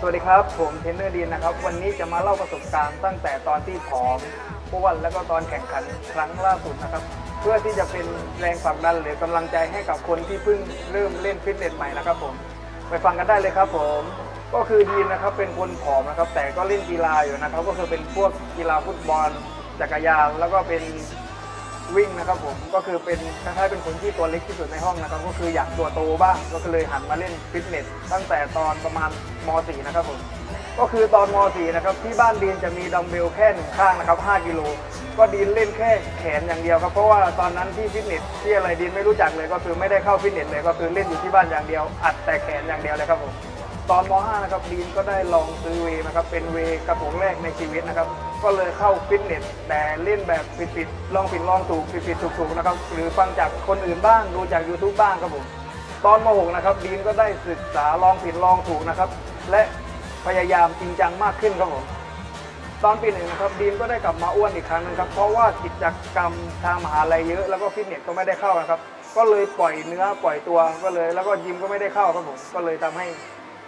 สวัสดีครับ ผมเทนเนอร์ดีนนะครับ วันนี้จะมาเล่าประสบการณ์ตั้งแต่ตอนที่ผอมอ้วนแล้วก็ตอนแข่งขันครั้งล่าสุดนะครับ เพื่อที่จะเป็นแรงผลักดันหรือกำลังใจให้กับคนที่เพิ่งเริ่มเล่นฟิตเนสใหม่นะครับผมไปฟังกันได้เลยครับผมก็คือดีนนะครับเป็นคนผอมนะครับ แต่ก็เล่นกีฬาอยู่นะครับ ก็คือเป็นพวกกีฬาฟุตบอลจักรยานแล้วก็เป็น วิ่งนะครับผมก็คือเป็นคล้ายๆเป็นคนที่ตัวเล็กที่สุดในห้องนะครับก็คืออยากตัวโตบ้างก็เลยหันมาเล่นฟิตเนสตั้งแต่ตอนประมาณม .4 นะครับผมก็คือตอนม .4 นะครับที่บ้านดีนจะมีดัมเบลแค่หนึ่งข้างนะครับ5กิโลก็ดีนเล่นแค่แขนอย่างเดียวครับเพราะว่าตอนนั้นที่ฟิตเนสที่อะไรดีนไม่รู้จักเลยก็คือไม่ได้เข้าฟิตเนสเลยก็คือเล่นอยู่ที่บ้านอย่างเดียว อัดแต่แขนอย่างเดียวเลยครับผม ตอนม .5 นะครับดีนก็ได้ลองซื้อเวย์นะครับเป็นเวย์กระปุกแรกในชีวิตนะครับ ก็เลยเข้าฟิตเนสแต่เล่นแบบผิดๆลองผิดลองถูกผิดๆถูกๆนะครับหรือฟังจากคนอื่นบ้างดูจาก YouTube บ้างครับผมตอนม .6 นะครับดีนก็ได้ศึกษาลองผิดลองถูกนะครับ และพยายามจริงจังมากขึ้นครับผมตอนปีหนึ่งนะครับดีนก็ได้กลับมาอ้วนอีกครั้งหนึงครับเพราะว่ากิจกรรมทางมหาลัยเยอะ แล้วก็ฟิตเนสก็ไม่ได้เข้านะครับ ก็เลยปล่อยเนื้อปล่อยตัวก็เลย แล้วก็ยิมก็ไม่ได้เข้าครับผมก็เลยทำให้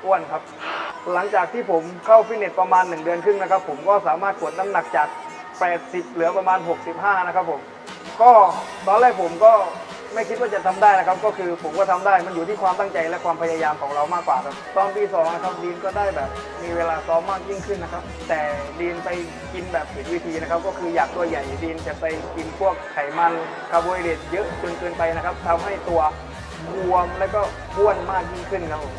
อ้วนครับ หลังจากที่ผมเข้าฟิตเนสประมาณ 1 เดือนครึ่งนะครับ ผมก็สามารถกดน้ำหนักจาก 80 เหลือประมาณ 65 นะครับผม ก็ตอนแรกผมก็ไม่คิดว่าจะทำได้นะครับ ก็คือผมก็ทำได้มันอยู่ที่ความตั้งใจและความพยายามของเรามากกว่าครับตอนปีสองนะครับดีนก็ได้แบบมีเวลาซ้อมมากยิ่งขึ้นนะครับ แต่ดีนไปกินแบบผิดวิธีนะครับ ก็คืออยากตัวใหญ่ดีนจะไปกินพวกไขมันคาร์โบไฮเดรตเยอะจนเกินไปนะครับทำให้ตัวบวมและก็อ้วนมากยิ่งขึ้นครับผม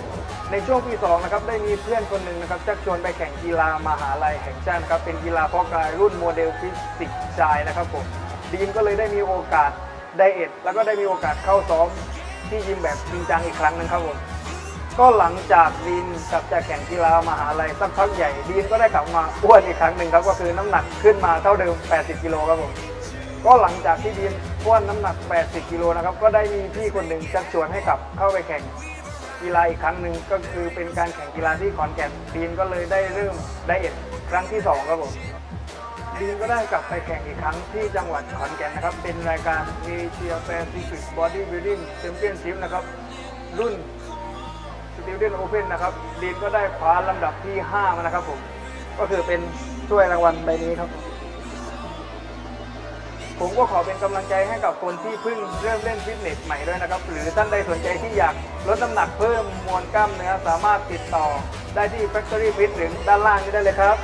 ในช่วงปีสองนะครับได้มีเพื่อนคนหนึ่งนะครับชักชวนไปแข่งกีฬามหาลัยแห่งชาตินะครับเป็นกีฬาเพาะกายรุ่นโมเดลฟิสิกส์ชายนะครับผมดีนก็เลยได้มีโอกาสไดเอทแล้วก็ได้มีโอกาสเข้าซ้อมที่ยิมแบบจริงจังอีกครั้งหนึงครับผมก็หลังจากดีนกลับจากแข่งกีฬามหาลัยสักพักใหญ่ดีนก็ได้กลับมาอ้วนอีกครั้งหนึ่งครับก็คือน้ำหนักขึ้นมาเท่าเดิม 80 กิโลครับผมก็หลังจากที่ดีนอ้วนน้ำหนัก 80 กิโลนะครับก็ได้มีพี่คนหนึ่งชักชวนให้กลับเข้าไปแข่ง กีฬาอีกครั้งหนึ่งก็คือเป็นการแข่งกีฬาที่ขอนแก่นดีนก็เลยได้เริ่มไดเอทครั้งที่สองครับผมดีนก็ได้กลับไปแข่งอีกครั้งที่จังหวัดขอนแก่นนะครับ เป็นรายการ Asia Pacific Bodybuilding Championship นะครับ รุ่น Student Open นะครับดีนก็ได้คว้าลำดับที่ 5 มานะครับผมก็คือเป็นถ้วยรางวัลใบนี้ครับ ผมก็ขอเป็นกำลังใจให้กับคนที่เพิ่งเริ่มเล่นฟิตเนสใหม่ด้วยนะครับ หรือท่านใดสนใจที่อยากลดน้ำหนักเพิ่มมวลกล้ามเนื้อสามารถติดต่อได้ที่ Factory Fit หรือด้านล่างนี้ได้เลยครับ